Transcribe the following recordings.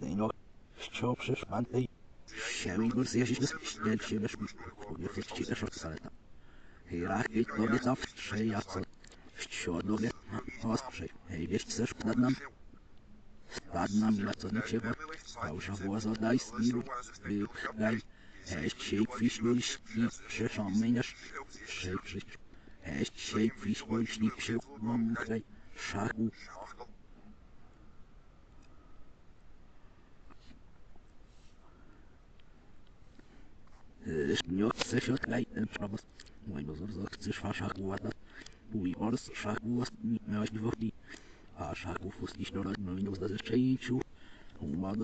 Stejno, що przyszpantej, się i górz jeździć bez śnieg się bez nie chcecie też odsaleta. Hirak i to nie zawsze ja co. Ściodobie, ostrzej, hej, wiesz, chcesz nad nam? Nad nam, ja co nie się bo, fałsza włoza daj stylu, wypchaj, Echt shake fish durch die Schäfer Mensch. Durch die Schäfer Schaku. Śniące się odklejtem przobos. Mojego zorzo chcesz faszaku ładna. Mój ors szaku was nie miałeś dwóch A szaków ustiś do rodno minus do zeszczejciu.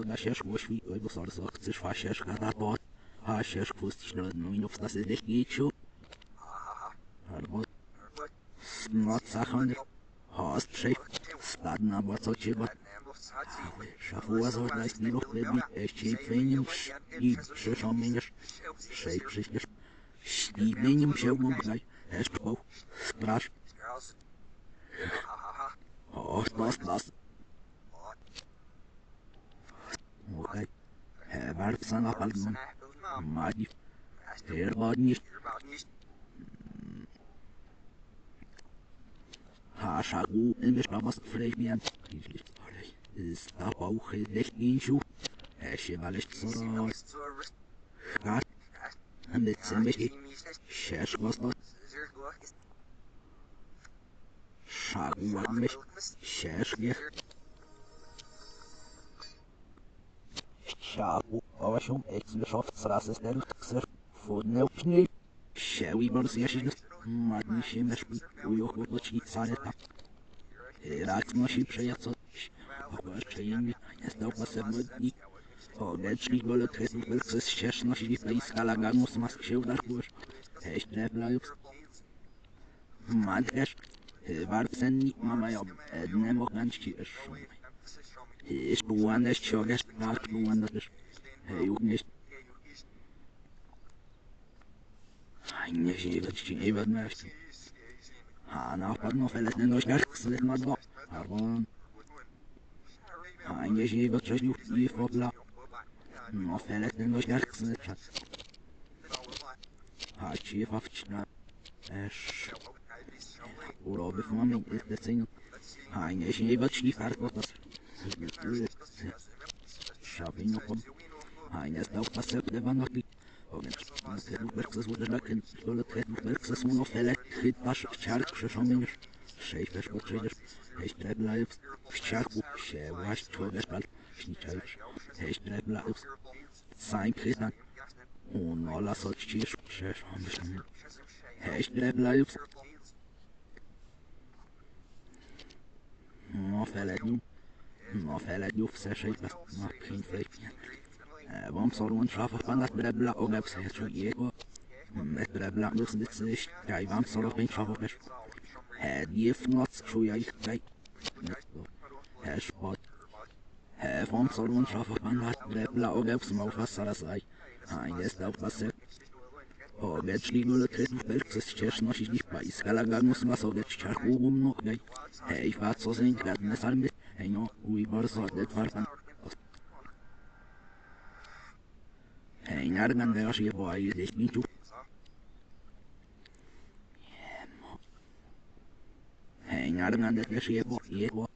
Na sieszku świt, mojego zorzo chcesz fasieszka na to. Ha sieszk pustić do rodno minus do zeszczejciu. Albo no cachony. Ha strzej. Stadna, bo co cię bo Schaffua soll gleich die noch baby, сейфсистэс снимением сеумгай эспо страш ос нас нас мухай хеварсан апалман мади эрбадни Хашагу in der Stammast vielleicht mehr. Ist da Bauche nicht in Schuh. Eche mal echt so. Hat Bastı. Şagu varmış. Şeş ge. Şagu. Avaşum eksli şoft sırası isterim. Kısır. Fudne upni. Şevi barısı yaşını. Madni şimeş. Uyuk bu çiğ saneta. Herak maşı przejacot. Obłaszczenie nie stał pasewodnik. Odecznik wolotresnik przez ścieżność i pejska lagamus mas się udarkusz. Heść drewlajów. Madesz. Warcennik mamają. Edne mochanczki eszą. Hisz bułane ściogesz. Tak bułane też. Hej, ugnieś. Aj, nie nie weczci, nie wedmeszci. A na pewno feletny nośniarz kslet ma dwa. Arbon. A nie się wyczeźnił No feletny nośniarz kslet. A ci fawczna. Esz. Uroby mamy decyzję. A nie się nie wyczni farko to. Szabinio pod. A nie stał pasek dewanoki. Kind, soll treten, verkses nur noch fällt, hit was, chark, przeszominisz, szej też potrzebujesz, heś treblajews, wściarku, się właśnie człowiek Śniczeć, jeszcze blask, sein Christian, und alla solch Tisch, Chef, ein bisschen, jeszcze blask. Ma feledjük, ma feledjük szeseit, ma kényfejtjen. Van szorun sáfafan, lett brebla, ogebb szesőjékba. Mert brebla, összdicsz és tájvám szorot, mint sáfafes. Hát gyéf, nac, súlyai, tej. Hát, فانصر وانشرف لا أجاب سمع فسر سعي a jest dał pasek. Obecni goletry belce ścieżno siedzi pajska laganus masodeć czarku gumno gaj. Hej fa co zeń gradne salmy, hej no uj borzo det wartan. Hej nargan weosz je boa i zdeś minczu. Hej nargan det weosz je boa i.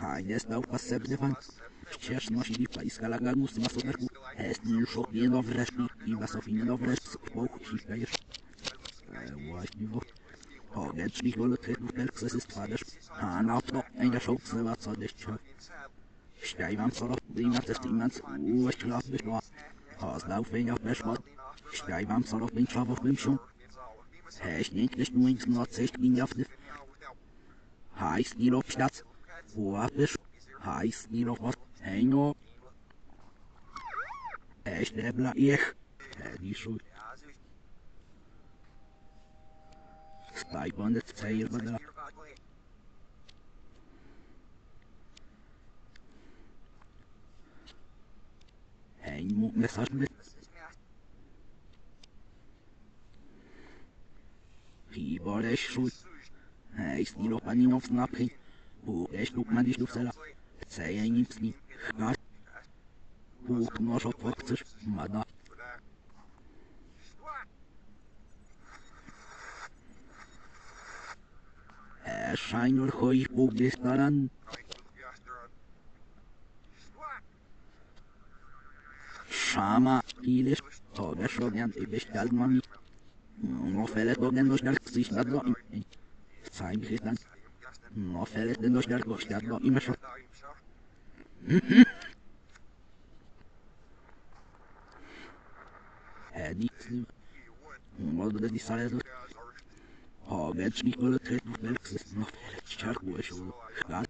a jest nauka sebzywań. Ścieżność lipa i skalaganu z masowerku. Jest już od nieno wreszki i masofinno wreszki. Połku ciśniesz. Właściwo. E, Ogęcznik wolotyrów telkse zystwadasz. A na to ej naszą wzywa co deścia. Śmiaj mam co robię i na testy imant. Ułość lot wyszła. O znał wynia weszła. Śmiaj mam co robię czowo w mym się. Heśnięć, gdyż mu nic nocy, śmieniawny. Hajs, nie rob ślac. Kroatisch heißt die noch was Hänger. Echt nebla ich. Die schon. Spike von der Zeilen. Hänger, das hat mit. Wie war der Schuss? Ich bin noch an ihn aufs Nappen. Hij niet niet. Gaat. Hoe nog op wat maar dat. Scheiner hoi publistaran. Shama ilis toga shogan ibestal mami. No felet dogen dos dark sich dat do. Zeig Morfeld in der Stadt, wo Stadt war immer schon. Hadith, Mordred die Seidel. Oh, Mensch, nicht nur das Welches noch Stadt, wo ich wohl. Stadt.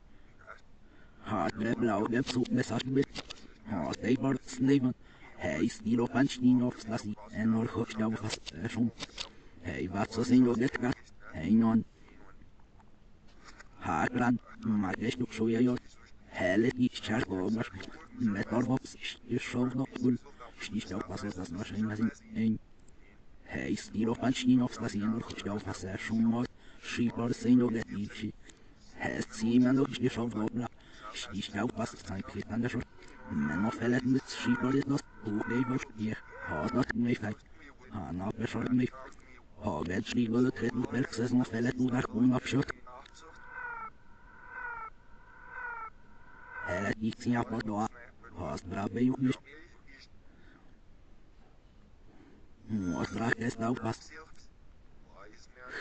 Hat mir blau, mir zu, mir sagt mit. Oh, Stayboards nehmen. Hey, Stilo, Punch, Nino, Slassi, Enor, Hochstau, ich, äh, schon. Hey, was so sind, wo geht grad? Hey, non. Sticht auch was das wahrscheinlich ein Hej, stil och panchning of slasi en or högsta av fast person. Skipar sin och det i. Häst simen och ishov dobla. Ich glaube, was ist ein Klick an der Schuld. Männer fällen mit Schieber ist noch Buchleben. Ich habe das nicht gleich. Hanna beschreibt mich. Habe jetzt Schieber treten, welches noch fällt nur sie aber da. Hast brave Jugend. Was braucht es auch was?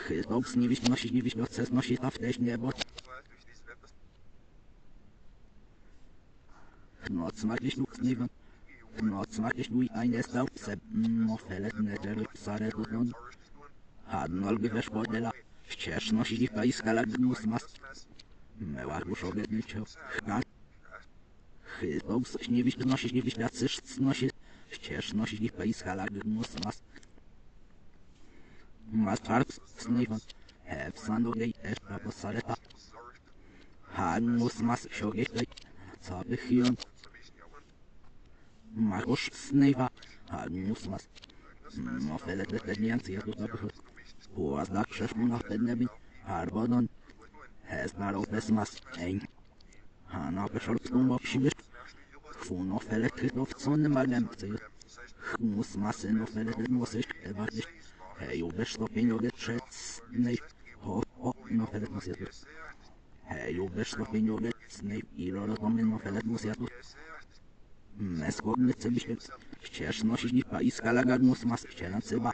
Chyba nie wiś nosić, nie wiś noces nosić, a wtedy nie bo. Noc mag ich nuk sniven. Noc mag ich nur ein es auf se no felet ne der sare dun. Had nol gewesh bodela. Ścież nosi di pais kala gnus mas. Me war już obiednicio. Chyba coś nie wiś nosić, nie wiś jacyś nosić. Ścież nosi di pais kala gnus mas. Mas farps sniven. Hef sando gej es papo sareta. Had mus mas shogej. Sabe hion. Magoš sneva, a musmas. No felet de tenien sia tu tapu. Huas dak šef mu nach bednebi, arbodon. Hez nar opesmas, ein. Hana bešol tum opšibiš. Mikrofon auf Elektrik auf Sonne mal empfiehlt. Muss Massen auf Elektrik muss ich erwartet. Hej, obeszlopień obecnej, ho, ho, nofelet muss jadł. Hej, obeszlopień obecnej, ilorotomy nofelet muss jadł. Neskładny cebiświec, ścież nosić lipa i skalagar mus mas ścielan cyba.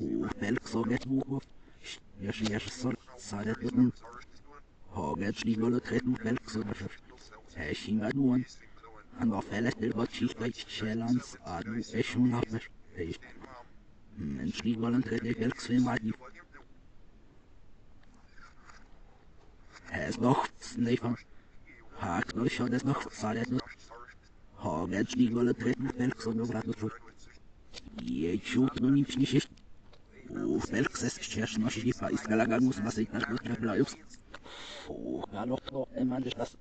Ufelk soget buchów, ścież jeż sort sadet lutun. Hogecz ligolot chetmu felk sodasz. Hej, simadłon. Angofellet Ilbočić-Čelans, a Dukešu na Pešpešt. Menški volonterji Belk Svimadi. Es noch Snefam. Hak no šo des noch Saletno. Ho menški volonterji Belk Svimadi. Je čutno nič nišiš. U Belk se ščeš noši pa iz Galagamus na Sejtarko Treblajus. U Galotno emaneš das.